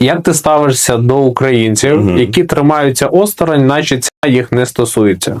Як ти ставишся до українців, які тримаються осторонь, наче ця їх не стосується?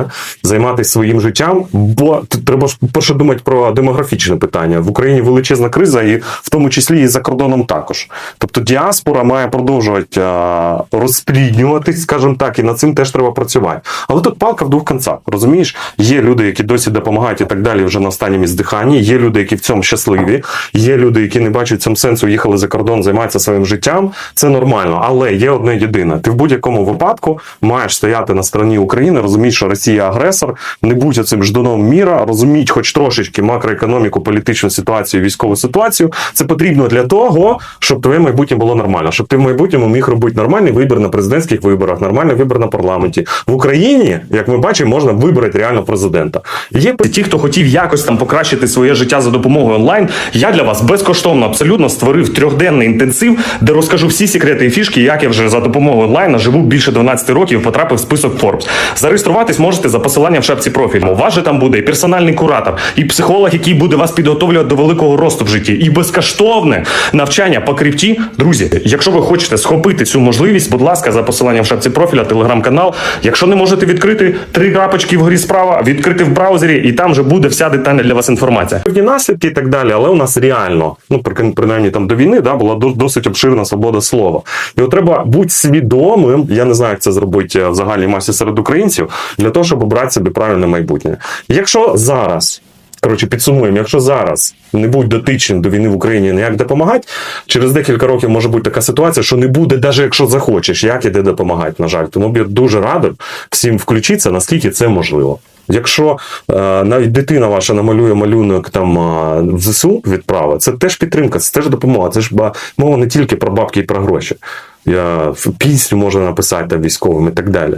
Займатися своїм життям, бо треба ж перше думати про демографічне питання. В Україні величезна криза, і в тому числі і за кордоном також. Тобто діаспора має продовжувати розпліднюватись, скажімо так, і над цим теж треба працювати. Але тут палка в двох кінцях. Розумієш, є люди, які досі допомагають і так далі, вже на останньому здиханні. Є люди, які в цьому щасливі. Є люди, які не бачать в цьому сенсу, їхали за кордон, займаються своїм життям. Це нормально, але є одне єдине. Ти в будь-якому випадку маєш стояти на стороні України, розумієш, що Росія агресор, не будь цим ждуном міра, розуміть, хоч трошечки макроекономіку, політичну ситуацію, військову ситуацію. Це потрібно для того, щоб твоє майбутнє було нормально, щоб ти в майбутньому міг робити нормальний вибір на президентських виборах, нормальний вибір на парламенті. В Україні, як ми бачимо, можна вибрати реально президента. Є Ті, хто хотів якось там покращити своє життя за допомогою онлайн, я для вас безкоштовно абсолютно створив трьохденний інтенсив, де розкажу всі секрети і фішки, як я вже за допомогою онлайна живу більше 12 років, потрапив в список Forbes. Зареєструватись можете за посиланням в шапці профілю. У вас же там буде і персональний куратор, і психолог, який буде вас підготовлювати до великого росту в житті, і безкоштовне навчання по крипті. Друзі, якщо ви хочете схопити цю можливість, будь ласка, за посиланням в шапці профіля, телеграм-канал. Якщо не можете відкрити три крапочки вгорі справа, відкрити в браузері, і там вже буде вся детальна для вас інформація. наслідки і так далі, але у нас реально, ну при- принаймні там до війни, да, була досить обширна свобода слова. І от треба бути свідомим. Я не знаю, як це зробити е, в загальній масі серед українців, для того, щоб обрати собі правильне майбутнє. Якщо зараз. Коротше, підсумуємо, якщо зараз не будь дотичним до війни в Україні ніяк допомагати, через декілька років може бути така ситуація, що не буде, навіть якщо захочеш, як іде допомагати, на жаль. Тому б я дуже радив всім включитися, наскільки це можливо. Якщо е, навіть дитина ваша намалює малюнок там е, в ЗСУ відправа, це теж підтримка, це теж допомога. Це ж ба- мова не тільки про бабки і про гроші. Я пісню можна написати там військовим і так далі.